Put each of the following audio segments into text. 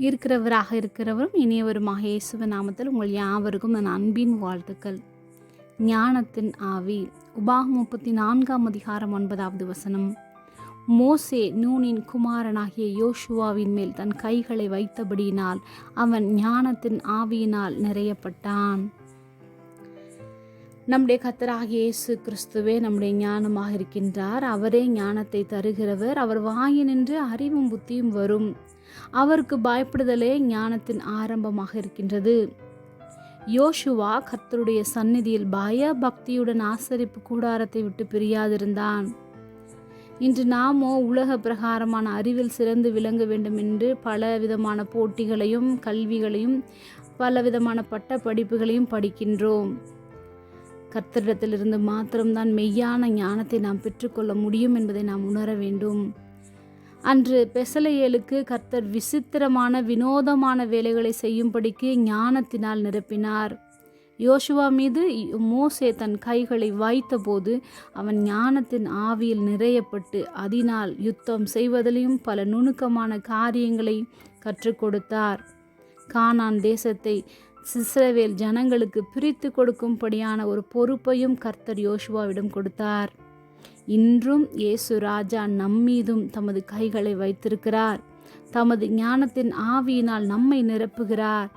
இருக்கிறவராக இருக்கிறவரும் இனியவருமாக இயேசுவ நாமத்தில் உங்கள் யாவருக்கும் என் அன்பின் வாழ்த்துக்கள். ஞானத்தின் ஆவி. உபாகம் முப்பத்தி நான்காம் அதிகாரம் ஒன்பதாவது வசனம். மோசே நூனின் குமாரனாகிய யோசுவாவின் மேல் தன் கைகளை வைத்தபடியினால் அவன் ஞானத்தின் ஆவியினால் நிறையப்பட்டான். நம்முடைய கத்தராகிய இயேசு கிறிஸ்துவே நம்முடைய ஞானமாக இருக்கின்றார். அவரே ஞானத்தை தருகிறவர். அவர் வாயினின்று அறிவும் புத்தியும் வரும். அவருக்கு பயப்படுதலே ஞானத்தின் ஆரம்பமாக இருக்கின்றது. யோசுவா கர்த்தருடைய சந்நிதியில் பய பக்தியுடன் ஆசரிப்பு கூடாரத்தை விட்டு பிரியாதிருந்தான். இன்று நாமோ உலக பிரகாரமான அறிவில் சிறந்து விளங்க வேண்டும் என்று பல விதமான போட்டிகளையும் கல்விகளையும் பல விதமான பட்ட படிப்புகளையும் படிக்கின்றோம். கர்த்தரிடத்திலிருந்து மாத்திரம்தான் மெய்யான ஞானத்தை நாம் பெற்றுக்கொள்ள முடியும் என்பதை நாம் உணர வேண்டும். அன்று பெசலையேலுக்கு கர்த்தர் விசித்திரமான வினோதமான வேலைகளை செய்யும்படிக்கு ஞானத்தினால் நிரப்பினார். யோசுவா மீது மோசே தன் கைகளை வைத்தபோது அவன் ஞானத்தின் ஆவியில் நிறையப்பட்டு அதனால் யுத்தம் செய்வதிலையும் பல நுணுக்கமான காரியங்களை கற்றுக் கொடுத்தார். கானான் தேசத்தை சிஸ்ரவேல் ஜனங்களுக்கு பிரித்து கொடுக்கும்படியான ஒரு பொறுப்பையும் கர்த்தர் யோசுவாவிடம் கொடுத்தார். இன்றும் இயேசு ராஜா நம்மீதும் தமது கைகளை வைத்திருக்கிறார். தமது ஞானத்தின் ஆவியினால் நம்மை நிரப்புகிறார்.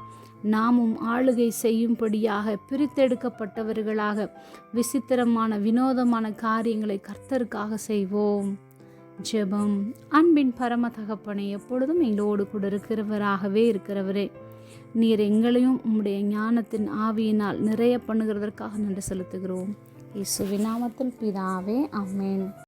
நாமும் ஆளுகை செய்யும்படியாக பிரித்தெடுக்கப்பட்டவர்களாக விசித்திரமான வினோதமான காரியங்களை கர்த்தருக்காக செய்வோம். ஜெபம். அன்பின் பரம தகப்பனை எப்பொழுதும் எங்களோடு கூட இருக்கிறவராகவே இருக்கிறவரே நீர் எங்களையும் உம்முடைய ஞானத்தின் ஆவியினால் நிறைய பண்ணுகிறதற்காக நன்றி செலுத்துகிறோம். இயேசுவின் நாமத்தில் பிதாவே ஆமென்.